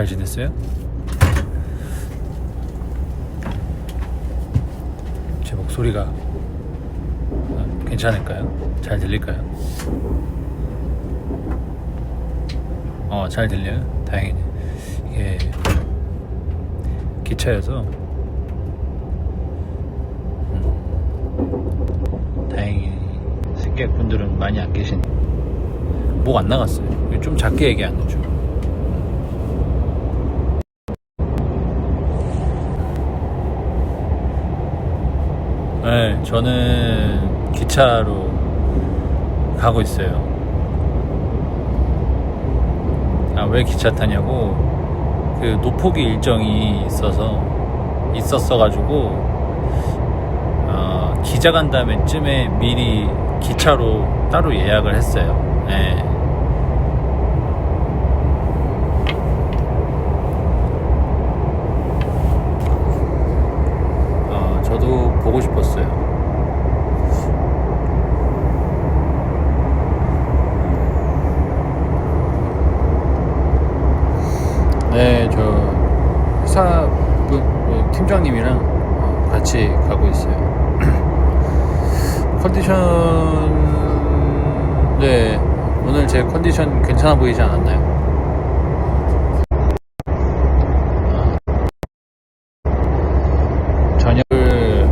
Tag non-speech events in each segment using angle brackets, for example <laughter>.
잘 지냈어요? 제 목소리가 아, 괜찮을까요? 잘 들릴까요? 어, 잘 들려요? 다행이네. 이게 기차여서 음, 다행히 승객분들은 많이 안 계신. 목 안 나갔어요. 좀 작게 얘기하는 중. 네, 저는 기차로 가고 있어요. 아, 왜 기차 타냐고? 그 노포기 일정이 있어서, 있었어가지고, 어, 기자 간다음에 쯤에 미리 기차로 따로 예약을 했어요. 네. 어, 저도 보고 싶었어요. 네, 저 회사 분 그 팀장님이랑 어, 같이 가고 있어요. 컨디션 네 오늘 제 컨디션 괜찮아 보이지 않았나요? 아, 저녁을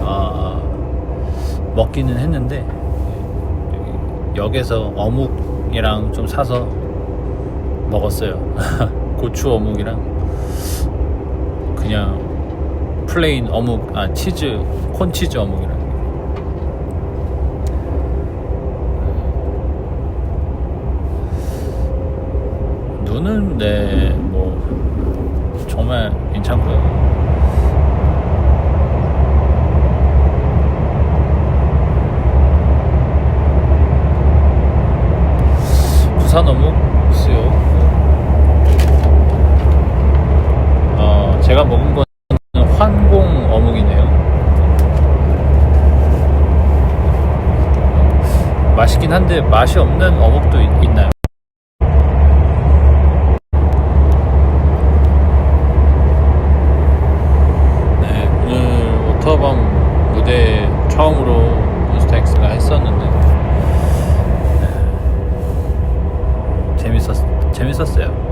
아, 먹기는 했는데 역에서 어묵이랑 좀 사서 먹었어요. <laughs> 고추 어묵이랑 그냥 플레인 어묵, 아 치즈, 콘치즈 어묵이랑. 눈은 네뭐 정말 괜찮고요. 부산 어묵 수요. 어, 제가 먹은 거는 환공 어묵이네요. 맛있긴 한데 맛이 없는 어묵도 있, 있나요? 네, 오늘 워터밤 무대 처음으로 몬스타엑스가 했었는데 네, 재밌었 재밌었어요.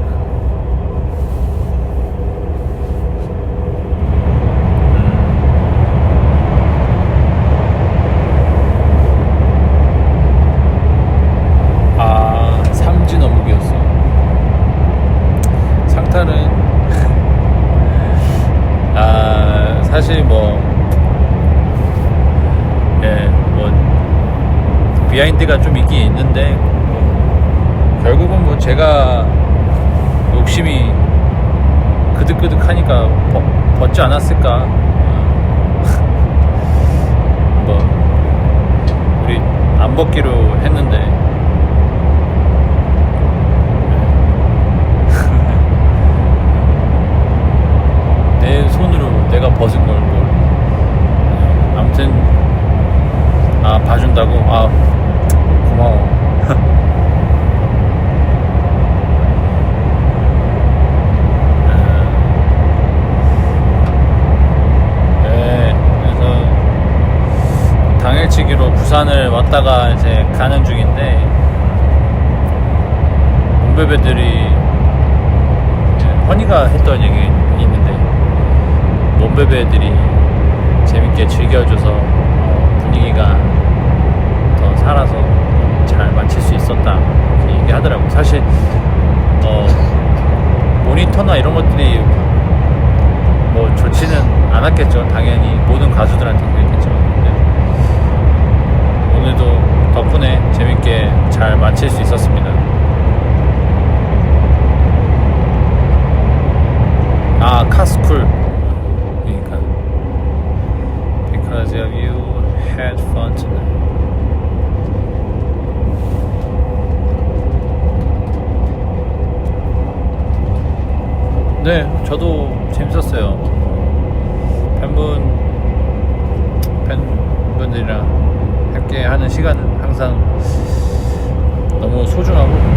아, 삼진 어묵이었어. 상타는 아, 사실 뭐 예, 뭐 비하인드가 좀 있긴 있는데 뭐, 결국은 뭐 제가 욕심이 그득그득하니까 버, 벗지 않았을까. <laughs> 뭐 우리 안 벗기로 했는데 <laughs> 내 손으로 내가 벗은 걸 뭘. 아무튼, 아, 봐준다고? 아, 고마워. 네, 그래서 당일치기로 부산을 왔다가 이제 가는 중인데, 몸베베들이 허니가 했던 얘기 있는데 몸베베들이 재밌게 즐겨줘서 어, 분위기가 더 살아서 잘 마칠 수 있었다. 이렇게 얘기하더라고 사실 어, 모니터나 이런 것들이 뭐 좋지는 않았겠죠. 당연히 모든 가수들한테 그랬겠죠 오늘도 덕분에 재밌게 잘 마칠 수 있었습니다. 아 카스쿨 그러니까. Because of you had fun tonight. 네 저도 재밌었어요. 팬분 팬 마쳤고요. 함께 하는 시간 항상 너무 소중하고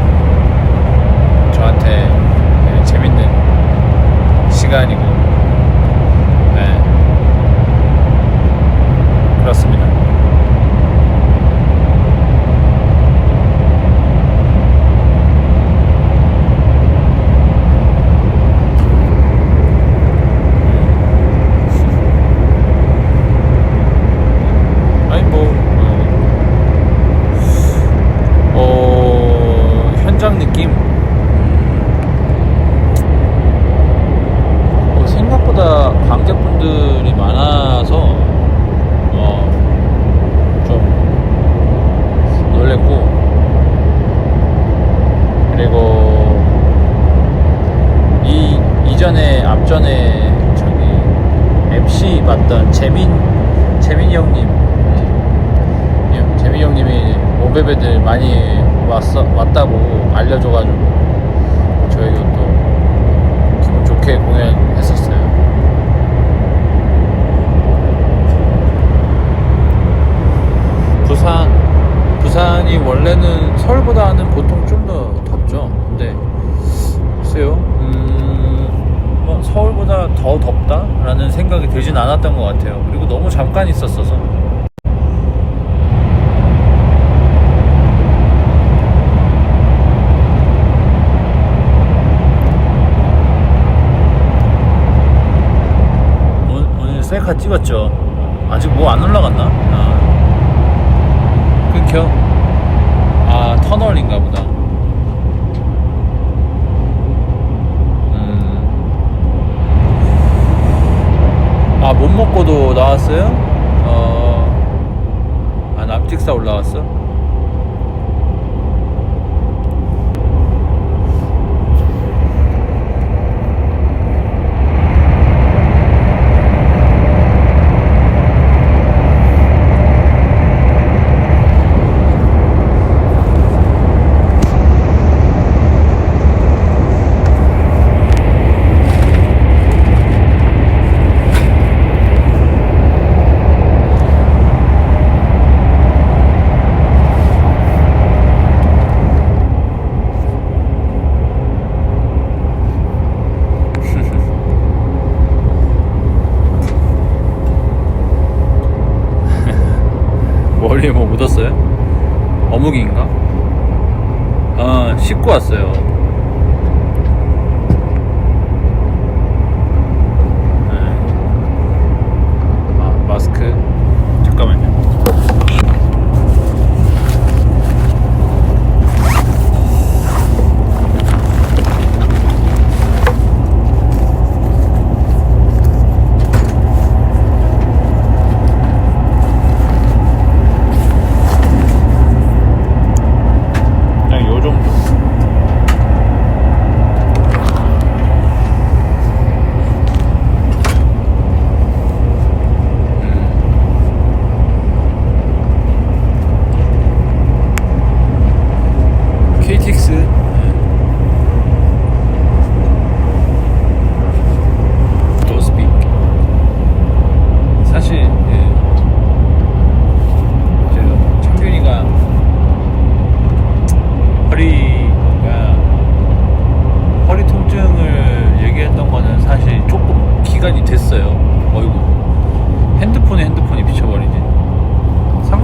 놀랬고 그리고 이 이전에 앞전에 저기 MC 봤던 재민 재민 형님 음, 재민 형님이 오베베들 많이 왔어 왔다고 알려줘가지고 저희가 또 기분 좋게 공연 원래는 서울보다는 보통 좀 더 덥죠. 근데 글쎄요. 음, 뭐 서울보다 더 덥다라는 생각이 들진 않았던 것 같아요. 그리고 너무 잠깐 있었어서. 셀카 찍었죠. 나왔어요? 어, 아, 남직사 올라왔어?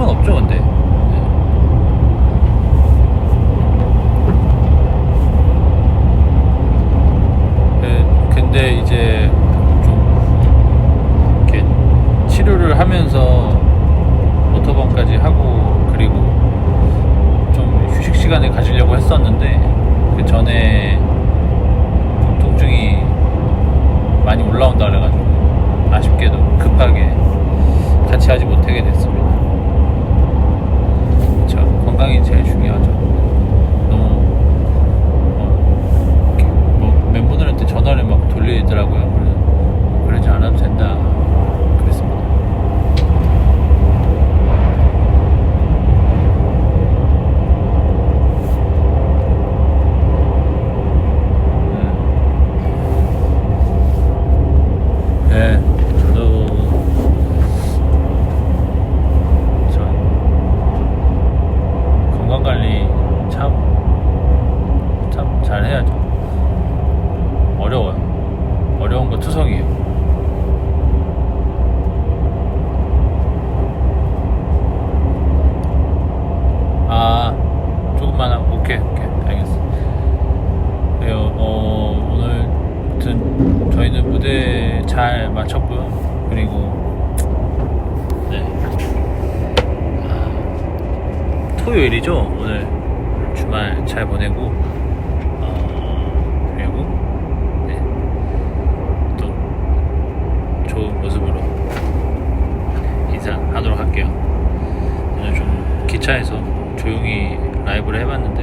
없죠 근데. 그리고 네 아, 토요일이죠. 오늘 주말 잘 보내고 어, 그리고 네, 또 좋은 모습으로 인사하도록 할게요. 오늘 좀 기차에서 조용히 라이브를 해봤는데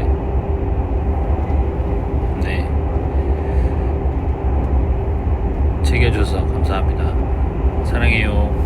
네 즐겨주셔서 감사합니다. 사랑해요.